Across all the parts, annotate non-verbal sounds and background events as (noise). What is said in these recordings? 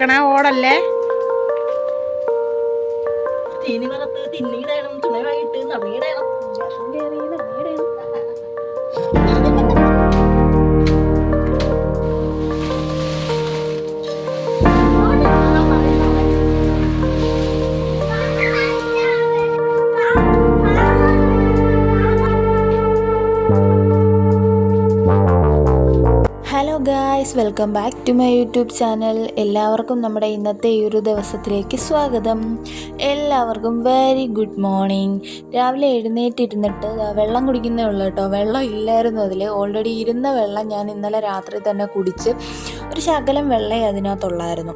നോക്കണേ ഓടല്ലേ? ചീനി വറുത്ത് തിന്നിടണം ചുണവായിട്ട് നടിയിടണം hello guys welcome back to my YouTube channel. എല്ലാവർക്കും നമ്മുടെ ഇന്നത്തെ ഈ ഒരു ദിവസത്തിലേക്ക് സ്വാഗതം. എല്ലാവർക്കും വെരി ഗുഡ് മോർണിംഗ്. രാവിലെ എഴുന്നേറ്റിരുന്നിട്ട് വെള്ളം കുടിക്കുന്നേ ഉള്ളൂ കേട്ടോ. വെള്ളം ഇല്ലായിരുന്നു അതിൽ ഓൾറെഡി ഇരുന്ന വെള്ളം ഞാൻ ഇന്നലെ രാത്രി തന്നെ കുടിച്ച് ഒരു ശകലം വെള്ളമേ അതിനകത്തുള്ളായിരുന്നു.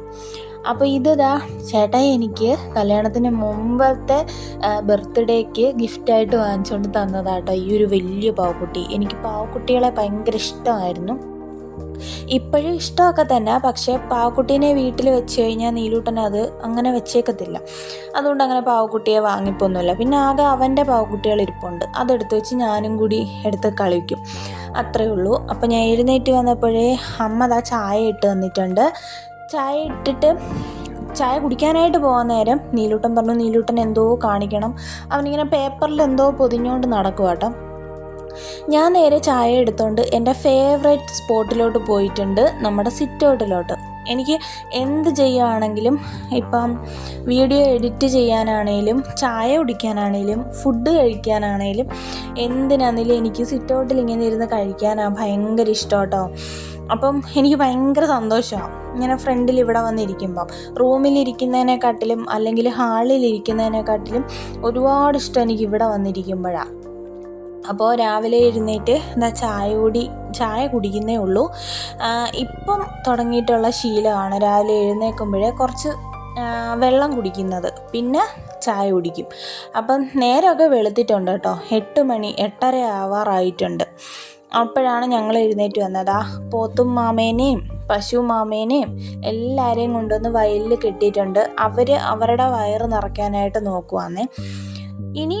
അപ്പോൾ ഇതാ ചേട്ടായി എനിക്ക് കല്യാണത്തിന് മുമ്പത്തെ ബർത്ത്ഡേക്ക് ഗിഫ്റ്റായിട്ട് വാങ്ങിച്ചുകൊണ്ട് തന്നതാട്ടോ ഈ ഒരു വലിയ പാവക്കുട്ടി. എനിക്ക് പാവക്കുട്ടികളെ ഭയങ്കര ഇഷ്ടമായിരുന്നു. ഇപ്പോഴും ഇഷ്ടമൊക്കെ തന്നെ പക്ഷേ പാവക്കുട്ടീനെ വീട്ടിൽ വെച്ച് കഴിഞ്ഞാൽ നീലൂട്ടൻ അത് അങ്ങനെ വെച്ചേക്കത്തില്ല. അതുകൊണ്ട് അങ്ങനെ പാവക്കുട്ടിയെ വാങ്ങിപ്പൊന്നുമില്ല. പിന്നെ ആകെ അവന്റെ പാവക്കുട്ടികൾ ഇരിപ്പുണ്ട്. അതെടുത്ത് വെച്ച് ഞാനും കൂടി എടുത്ത് കളിക്കും. അത്രയേ ഉള്ളൂ. അപ്പോൾ ഞാൻ എഴുന്നേറ്റ് വന്നപ്പോഴേ അമ്മ ദാ ചായ ഇട്ട് തന്നിട്ടുണ്ട്. ചായ ഇട്ടിട്ട് ചായ കുടിക്കാനായിട്ട് പോകാൻ നേരം നീലൂട്ടൻ പറഞ്ഞു നീലൂട്ടൻ എന്തോ കാണിക്കണം. അവനിങ്ങനെ പേപ്പറിൽ എന്തോ പൊതിഞ്ഞുകൊണ്ട് നടക്കുക ഞാൻ നേരെ ചായ എടുത്തുകൊണ്ട് എന്റെ ഫേവറേറ്റ് സ്പോട്ടിലോട്ട് പോയിട്ടുണ്ട് നമ്മുടെ സിറ്റൗട്ടിലോട്ട്. എനിക്ക് എന്ത് ചെയ്യുകയാണെങ്കിലും ഇപ്പം വീഡിയോ എഡിറ്റ് ചെയ്യാനാണേലും ചായ കുടിക്കാനാണേലും ഫുഡ് കഴിക്കാനാണേലും എന്തിനാണെങ്കിലും എനിക്ക് സിറ്റ് ഔട്ടിൽ ഇങ്ങനെ ഇരുന്ന് കഴിക്കാനാണ് ഭയങ്കര ഇഷ്ടം കേട്ടോ അപ്പം എനിക്ക് ഭയങ്കര സന്തോഷമാണ് ഇങ്ങനെ ഫ്രണ്ടിൽ ഇവിടെ വന്നിരിക്കുമ്പം റൂമിലിരിക്കുന്നതിനെക്കാട്ടിലും അല്ലെങ്കിൽ ഹാളിലിരിക്കുന്നതിനെക്കാട്ടിലും ഒരുപാട് ഇഷ്ടം എനിക്ക് ഇവിടെ വന്നിരിക്കുമ്പോഴാണ് അപ്പോൾ രാവിലെ എഴുന്നേറ്റ് എന്താ ചായ കൂടി ചായ കുടിക്കുന്നേ ഉള്ളൂ. ഇപ്പം തുടങ്ങിയിട്ടുള്ള ശീലമാണ് രാവിലെ എഴുന്നേൽക്കുമ്പോഴേ കുറച്ച് വെള്ളം കുടിക്കുന്നത്. പിന്നെ ചായ കുടിക്കും. അപ്പം നേരമൊക്കെ വെളുത്തിട്ടുണ്ട് കേട്ടോ. എട്ട് മണി എട്ടര ആവാറായിട്ടുണ്ട്. അപ്പോഴാണ് ഞങ്ങൾ എഴുന്നേറ്റ് വന്നത്. ആ പോത്തും മാമേനെയും പശു മാമേനെയും എല്ലാവരെയും കൊണ്ടുവന്ന് വയലിൽ കെട്ടിയിട്ടുണ്ട്. അവർ അവരുടെ വയറ് നിറയ്ക്കാനായിട്ട് നോക്കുവാന്നേ. ഇനി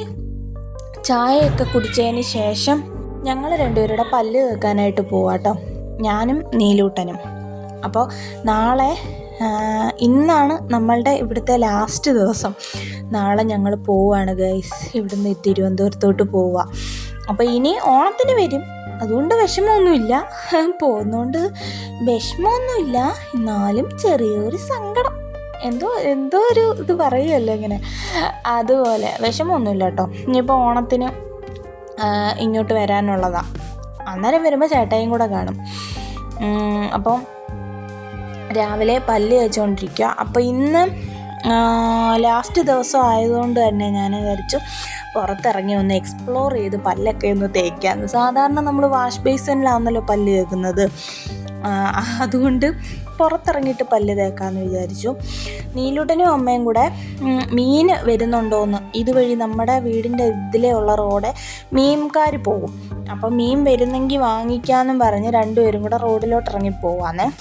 ചായയൊക്കെ കുടിച്ചതിന് ശേഷം ഞങ്ങൾ രണ്ടുപേരുടെ പല്ല് കേൾക്കാനായിട്ട് പോവാട്ടോ. ഞാനും നീലൂട്ടനും. അപ്പോൾ നാളെ ഇന്നാണ് നമ്മളുടെ ഇവിടുത്തെ ലാസ്റ്റ് ദിവസം. നാളെ ഞങ്ങൾ പോവുകയാണ് ഗൈസ് ഇവിടുന്ന് തിരുവനന്തപുരത്തോട്ട് പോവുക അപ്പോൾ ഇനി ഓണത്തിന് വരും. അതുകൊണ്ട് വിഷമമൊന്നുമില്ല. പോകുന്നതുകൊണ്ട് വിഷമമൊന്നുമില്ല. എന്നാലും ചെറിയൊരു സങ്കടം. എന്തോ എന്തോ ഒരു ഇത് പറയുമല്ലോ ഇങ്ങനെ. അതുപോലെ വിഷമമൊന്നുമില്ല കേട്ടോ ഇനിയിപ്പോൾ ഓണത്തിന് ഇങ്ങോട്ട് വരാനുള്ളതാണ് അന്നേരം വരുമ്പോൾ ചേട്ടായും കൂടെ കാണും. അപ്പം രാവിലെ പല്ല് തേച്ചുകൊണ്ടിരിക്കുക അപ്പോൾ ഇന്ന് ലാസ്റ്റ് ദിവസം ആയതുകൊണ്ട് തന്നെ ഞാൻ വിചാരിച്ചു പുറത്തിറങ്ങി ഒന്ന് എക്സ്പ്ലോർ ചെയ്ത് പല്ലൊക്കെ ഒന്ന് തേക്കാമെന്ന് സാധാരണ നമ്മൾ വാഷ് ബേസിനിലാണല്ലോ പല്ല് തേക്കുന്നത്. അതുകൊണ്ട് പുറത്തിറങ്ങിയിട്ട് പല്ല് തേക്കാമെന്ന് വിചാരിച്ചു. നീലുടനും അമ്മയും കൂടെ മീൻ വരുന്നുണ്ടോയെന്ന് ഇതുവഴി നമ്മുടെ വീടിന്റെ ഇതിലേ ഉള്ള റോഡ് മീൻകാർ പോകും. അപ്പം മീൻ വരുന്നെങ്കിൽ വാങ്ങിക്കാമെന്നും പറഞ്ഞ് രണ്ടുപേരും കൂടെ റോഡിലോട്ട് ഇറങ്ങി പോവാന്നേ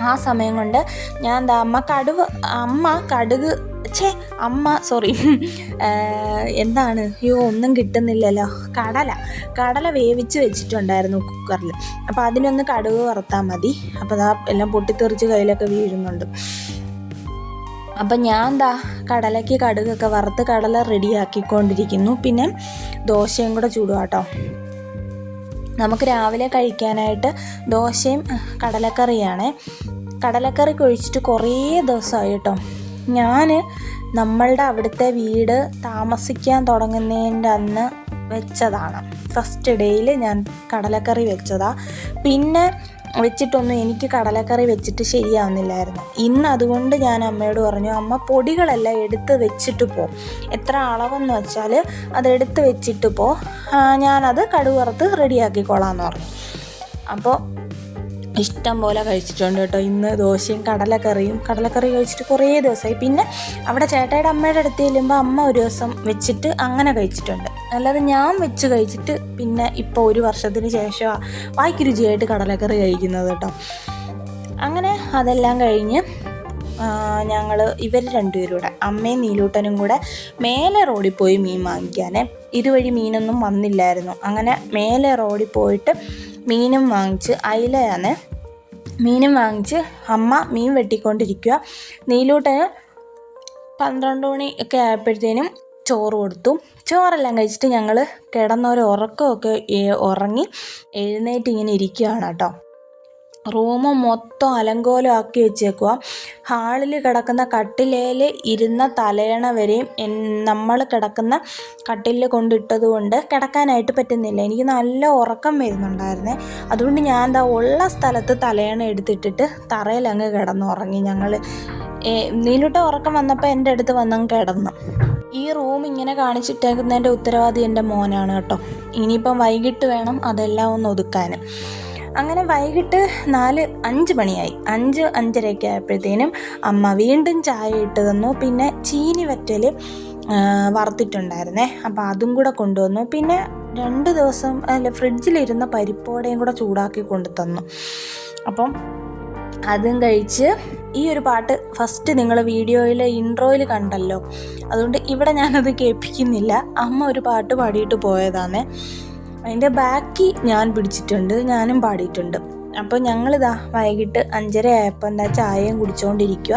ആ സമയം കൊണ്ട് ഞാൻ എന്താ അമ്മ കടുവ് അമ്മ കടുക് ഛേ അമ്മ സോറി (laughs) എന്താണ്? അയ്യോ ഒന്നും കിട്ടുന്നില്ലല്ലോ. കടല. കടല വേവിച്ച് വെച്ചിട്ടുണ്ടായിരുന്നു കുക്കറിൽ. അപ്പോൾ അതിനൊന്ന് കടുക് വറുത്താൽ മതി. അപ്പോൾ അതാ എല്ലാം പൊട്ടിത്തെറിച്ച് കയ്യിലൊക്കെ വീഴുന്നുണ്ട്. അപ്പം ഞാൻ എന്താ കടലയ്ക്ക് കടുകൊക്കെ വറുത്ത് കടല റെഡിയാക്കിക്കൊണ്ടിരിക്കുന്നു പിന്നെ ദോശയും കൂടെ ചൂടുക കേട്ടോ നമുക്ക് രാവിലെ കഴിക്കാനായിട്ട് ദോശയും കടലക്കറിയാണ്. കടലക്കറി കഴിച്ചിട്ട് കുറേ ദിവസമായി കേട്ടോ. ഞാൻ നമ്മളുടെ അവിടുത്തെ വീട് താമസിക്കാൻ തുടങ്ങുന്നതിന്റെ അന്ന് വെച്ചതാണ്. ഫസ്റ്റ് ഡേയിൽ ഞാൻ കടലക്കറി വെച്ചതാണ് പിന്നെ വെച്ചിട്ടൊന്നും എനിക്ക് കടലക്കറി വെച്ചിട്ട് ശരിയാവുന്നില്ലായിരുന്നു. ഇന്ന് അതുകൊണ്ട് ഞാൻ അമ്മയോട് പറഞ്ഞു അമ്മ പൊടികളെല്ലാം എടുത്ത് വെച്ചിട്ട് പോ. എത്ര അളവെന്ന് വെച്ചാൽ അത് എടുത്ത് വെച്ചിട്ട് പോ. ഞാനത് കടുവറുത്ത് റെഡിയാക്കിക്കോളാം എന്ന് പറഞ്ഞു. അപ്പോൾ ഇഷ്ടം പോലെ കഴിച്ചിട്ടുണ്ട് കേട്ടോ. ഇന്ന് ദോശയും കടലക്കറിയും. കടലക്കറി കഴിച്ചിട്ട് കുറേ ദിവസമായി. പിന്നെ അവിടെ ചേട്ടയുടെ അമ്മയുടെ അടുത്ത് ചെല്ലുമ്പോൾ അമ്മ ഒരു ദിവസം വെച്ചിട്ട് അങ്ങനെ കഴിച്ചിട്ടുണ്ട്. അല്ലാതെ ഞാൻ വെച്ച് കഴിച്ചിട്ട് പിന്നെ ഇപ്പോൾ ഒരു വർഷത്തിന് ശേഷമാണ് വായിക്ക് രുചിയായിട്ട് കടലക്കറി കഴിക്കുന്നത് കേട്ടോ. അങ്ങനെ അതെല്ലാം കഴിഞ്ഞ് ഞങ്ങൾ ഇവർ രണ്ടുപേരും കൂടെ അമ്മയും നീലൂട്ടനും കൂടെ മേലെ റോഡിൽ പോയി മീൻ വാങ്ങിക്കാനേ. ഇതുവഴി മീനൊന്നും വന്നില്ലായിരുന്നു. അങ്ങനെ മേലെ റോഡിൽ പോയിട്ട് മീനും വാങ്ങിച്ച് അയിലയാണ്. മീനും വാങ്ങിച്ച് അമ്മ മീൻ വെട്ടിക്കൊണ്ടിരിക്കുക നീലൂട്ടന് പന്ത്രണ്ട് മണി ഒക്കെ ആയപ്പോഴത്തേനും ചോറ് കൊടുത്തു. ചോറെല്ലാം കഴിച്ചിട്ട് ഞങ്ങൾ കിടന്നൊരു ഉറക്കമൊക്കെ ഉറങ്ങി എഴുന്നേറ്റ് ഇങ്ങനെ ഇരിക്കുകയാണ് കേട്ടോ. റൂം മൊത്തം അലങ്കോലമാക്കി വെച്ചേക്കുക ഹാളിൽ കിടക്കുന്ന കട്ടിലേൽ ഇരുന്ന തലയണ വരെയും നമ്മൾ കിടക്കുന്ന കട്ടിലിൽ കൊണ്ടിട്ടത് കൊണ്ട് കിടക്കാനായിട്ട് പറ്റുന്നില്ല. എനിക്ക് നല്ല ഉറക്കം വരുന്നുണ്ടായിരുന്നേ. അതുകൊണ്ട് ഞാൻ എന്താ ഉള്ള സ്ഥലത്ത് തലയണ എടുത്തിട്ടിട്ട് തറയിൽ അങ്ങ് കിടന്നുറങ്ങി ഞങ്ങൾ നീലൂട്ട ഉറക്കം വന്നപ്പോൾ എന്റെ അടുത്ത് വന്നങ്ങ് കിടന്നു. ഈ റൂം ഇങ്ങനെ കാണിച്ചിട്ടേക്കുന്നതിന്റെ ഉത്തരവാദി എന്റെ മോനാണ് കേട്ടോ. ഇനിയിപ്പം വൈകിട്ട് വേണം അതെല്ലാം ഒന്ന് ഒതുക്കാൻ അങ്ങനെ വൈകിട്ട് നാല് അഞ്ച് മണിയായി. അഞ്ച് അഞ്ചരയൊക്കെ ആയപ്പോഴത്തേനും അമ്മ വീണ്ടും ചായ ഇട്ട് തന്നു. പിന്നെ ചീനി വറ്റൽ വറുത്തിട്ടുണ്ടായിരുന്നേ. അപ്പോൾ അതും കൂടെ കൊണ്ടുവന്നു. പിന്നെ രണ്ട് ദിവസം അല്ല ഫ്രിഡ്ജിലിരുന്ന പരിപ്പോടെയും കൂടെ ചൂടാക്കി കൊണ്ടു തന്നു അപ്പം അതും കഴിച്ച് ഈ ഒരു പാട്ട് ഫസ്റ്റ് നിങ്ങൾ വീഡിയോയിൽ ഇൻട്രോയിൽ കണ്ടല്ലോ. അതുകൊണ്ട് ഇവിടെ ഞാനത് കേൾപ്പിക്കുന്നില്ല. അമ്മ ഒരു പാട്ട് പാടിയിട്ട് പോയതാണേ. അതിന്റെ ബാക്കി ഞാൻ പിടിച്ചിട്ടുണ്ട് ഞാനും പാടിയിട്ടുണ്ട്. അപ്പോൾ ഞങ്ങളിതാ വൈകിട്ട് അഞ്ചര ആയപ്പോൾ എന്താ ചായയും കുടിച്ചുകൊണ്ടിരിക്കുക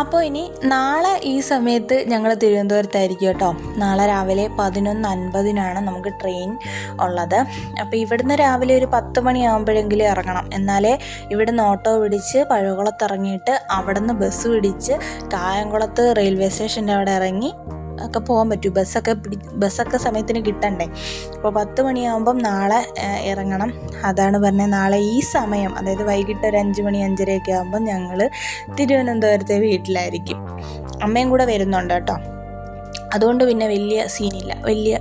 അപ്പോൾ ഇനി നാളെ ഈ സമയത്ത് ഞങ്ങൾ തിരുവനന്തപുരത്തായിരിക്കും കേട്ടോ. നാളെ രാവിലെ പതിനൊന്ന് അൻപതിനാണ് നമുക്ക് ട്രെയിൻ ഉള്ളത്. അപ്പോൾ ഇവിടുന്ന് രാവിലെ ഒരു പത്ത് മണിയാകുമ്പോഴെങ്കിലും ഇറങ്ങണം. എന്നാലേ ഇവിടുന്ന് ഓട്ടോ പിടിച്ച് പഴകുളത്ത് ഇറങ്ങിയിട്ട് അവിടുന്ന് ബസ് പിടിച്ച് കായംകുളത്ത് റെയിൽവേ സ്റ്റേഷന്റെ അവിടെ ഇറങ്ങി ഒക്കെ പോകാൻ പറ്റൂ. ബസ്സൊക്കെ പിടി ബസ്സൊക്കെ സമയത്തിന് കിട്ടണ്ടേ? അപ്പോൾ പത്ത് മണിയാകുമ്പം നാളെ ഇറങ്ങണം. അതാണ് പറഞ്ഞത് നാളെ ഈ സമയം അതായത് വൈകിട്ട് ഒരു അഞ്ച് മണി അഞ്ചരയൊക്കെ ആകുമ്പം ഞങ്ങൾ തിരുവനന്തപുരത്തെ വീട്ടിലായിരിക്കും. അമ്മയും കൂടെ വരുന്നുണ്ട് കേട്ടോ. അതുകൊണ്ട് പിന്നെ വലിയ സീനില്ല. വലിയ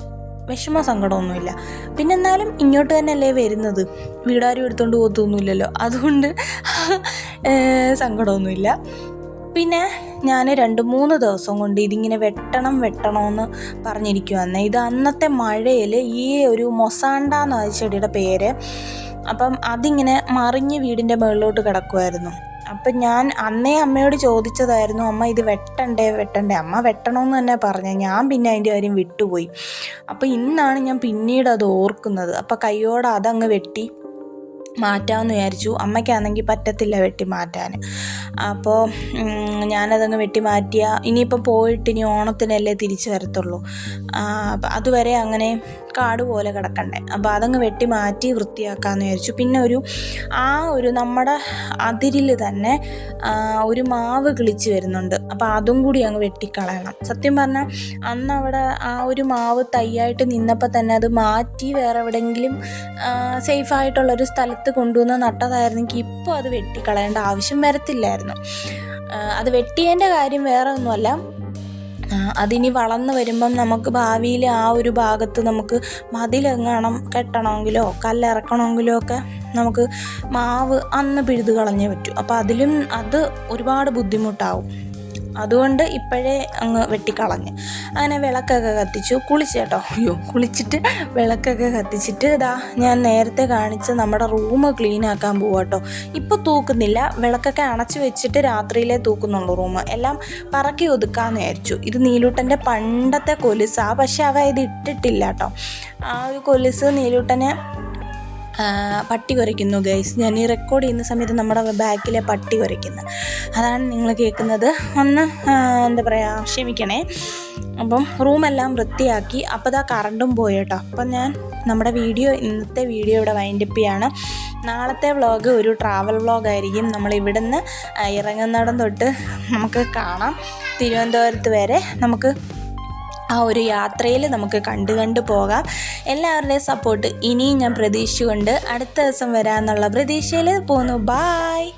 വിഷമ സങ്കടമൊന്നുമില്ല. പിന്നെ എന്നാലും ഇങ്ങോട്ട് തന്നെയല്ലേ വരുന്നത്? വീടാരും എടുത്തുകൊണ്ട് പോകത്തൊന്നുമില്ലല്ലോ. അതുകൊണ്ട് സങ്കടമൊന്നുമില്ല. പിന്നെ ഞാൻ രണ്ട് മൂന്ന് ദിവസം കൊണ്ട് ഇതിങ്ങനെ വെട്ടണം വെട്ടണമെന്ന് പറഞ്ഞിരിക്കുവാന്ന് ഇത് അന്നത്തെ മഴയിൽ ഈ ഒരു മൊസാണ്ട എന്ന ചെടിയുടെ പേര്. അപ്പം അതിങ്ങനെ മറിഞ്ഞ് വീടിന്റെ മുകളിലോട്ട് കിടക്കുമായിരുന്നു അപ്പം ഞാൻ അന്നേ അമ്മയോട് ചോദിച്ചതായിരുന്നു അമ്മ ഇത് വെട്ടണ്ടേ വെട്ടണ്ടേ? അമ്മ വെട്ടണമെന്ന് തന്നെ പറഞ്ഞു. ഞാൻ പിന്നെ അതിന്റെ കാര്യം വിട്ടുപോയി. അപ്പോൾ ഇന്നാണ് ഞാൻ പിന്നീട് അത് ഓർക്കുന്നത്. അപ്പോൾ കൈയോടെ അതങ്ങ് വെട്ടി. മാറ്റാമെന്ന് വിചാരിച്ചു. അമ്മയ്ക്കാണെങ്കിൽ പറ്റത്തില്ല വെട്ടി മാറ്റാൻ. അപ്പോൾ ഞാനതങ്ങ് വെട്ടി മാറ്റിയ ഇനിയിപ്പോൾ പോയിട്ട് ഇനി ഓണത്തിനല്ലേ തിരിച്ചു വരത്തുള്ളൂ. അതുവരെ അങ്ങനെ കാട് പോലെ കിടക്കണ്ടേ. അപ്പോൾ അതങ്ങ് വെട്ടി മാറ്റി വൃത്തിയാക്കാമെന്ന് വിചാരിച്ചു. പിന്നെ ഒരു ആ ഒരു നമ്മുടെ അതിരിൽ തന്നെ ഒരു മാവ് കിളിച്ച് വരുന്നുണ്ട്. അപ്പോൾ അതും കൂടി അങ്ങ് വെട്ടിക്കളയണം. സത്യം പറഞ്ഞാൽ അന്ന് അവിടെ ആ ഒരു മാവ് തൈയായിട്ട് നിന്നപ്പോൾ തന്നെ അത് മാറ്റി വേറെ എവിടെയെങ്കിലും സേഫ് ആയിട്ടുള്ളൊരു സ്ഥലത്ത് കൊണ്ടുവന്ന് നട്ടതായിരുന്നെങ്കിൽ ഇപ്പോൾ അത് വെട്ടിക്കളയേണ്ട ആവശ്യം വരത്തില്ലായിരുന്നു. അത് വെട്ടിയതിന്റെ കാര്യം വേറെ ഒന്നുമല്ല അതിനി വളർന്ന് വരുമ്പം നമുക്ക് ഭാവിയിൽ ആ ഒരു ഭാഗത്ത് നമുക്ക് മതിലെങ്ങാണം കെട്ടണമെങ്കിലോ കല്ലിറക്കണമെങ്കിലോ ഒക്കെ നമുക്ക് മാവ് അന്ന് പിഴുതു കളഞ്ഞേ പറ്റൂ. അപ്പോൾ അതിലും അത് ഒരുപാട് ബുദ്ധിമുട്ടാവും. അതുകൊണ്ട് ഇപ്പോഴേ അങ്ങ് വെട്ടിക്കളഞ്ഞ്. അങ്ങനെ വിളക്കൊക്കെ കത്തിച്ചു. കുളിച്ച് കേട്ടോ. അയ്യോ കുളിച്ചിട്ട് വിളക്കൊക്കെ കത്തിച്ചിട്ട് ഇതാ ഞാൻ നേരത്തെ കാണിച്ച് നമ്മുടെ റൂം ക്ലീൻ ആക്കാൻ കേട്ടോ. ഇപ്പോൾ തൂക്കുന്നില്ല. വിളക്കൊക്കെ അണച്ചു വെച്ചിട്ട് രാത്രിയിലേ തൂക്കുന്നുള്ളൂ റൂം. എല്ലാം പറക്കി ഒതുക്കാമെന്ന് വിചാരിച്ചു. ഇത് നീലൂട്ടന്റെ പണ്ടത്തെ കൊലുസാ പക്ഷെ അവ ഇത് ഇട്ടിട്ടില്ല കേട്ടോ. ആ ഒരു കൊലുസ് നീലൂട്ടനെ പട്ടി കുരയ്ക്കുന്നു ഗൈസ് ഞാൻ ഈ റെക്കോർഡ് ചെയ്യുന്ന സമയത്ത് നമ്മുടെ ബാക്കിലെ പട്ടി കുരയ്ക്കുന്നു. അതാണ് നിങ്ങൾ കേൾക്കുന്നത്. ഒന്ന് എന്താ പറയുക ക്ഷമിക്കണേ. അപ്പം റൂമെല്ലാം വൃത്തിയാക്കി. അപ്പോൾ ഇതാ കറണ്ടും പോയി കേട്ടോ. അപ്പം ഞാൻ നമ്മുടെ വീഡിയോ ഇന്നത്തെ വീഡിയോ ഇവിടെ വൈൻഡപ്പ് ചെയ്യാണ്. നാളത്തെ വ്ളോഗ് ഒരു ട്രാവൽ വ്ളോഗായിരിക്കും നമ്മൾ ഇവിടുന്ന് ഇറങ്ങുന്നിടം തൊട്ട് നമുക്ക് കാണാം. തിരുവനന്തപുരത്ത് വരെ നമുക്ക് ആ ഒരു യാത്രയിൽ നമുക്ക് കണ്ടു കണ്ടു പോകാം. എല്ലാവരുടെയും സപ്പോർട്ട് ഇനിയും ഞാൻ പ്രതീക്ഷിച്ചുകൊണ്ട് അടുത്ത ദിവസം വരാമെന്നുള്ള പ്രതീക്ഷയിൽ പോന്നു ബായ്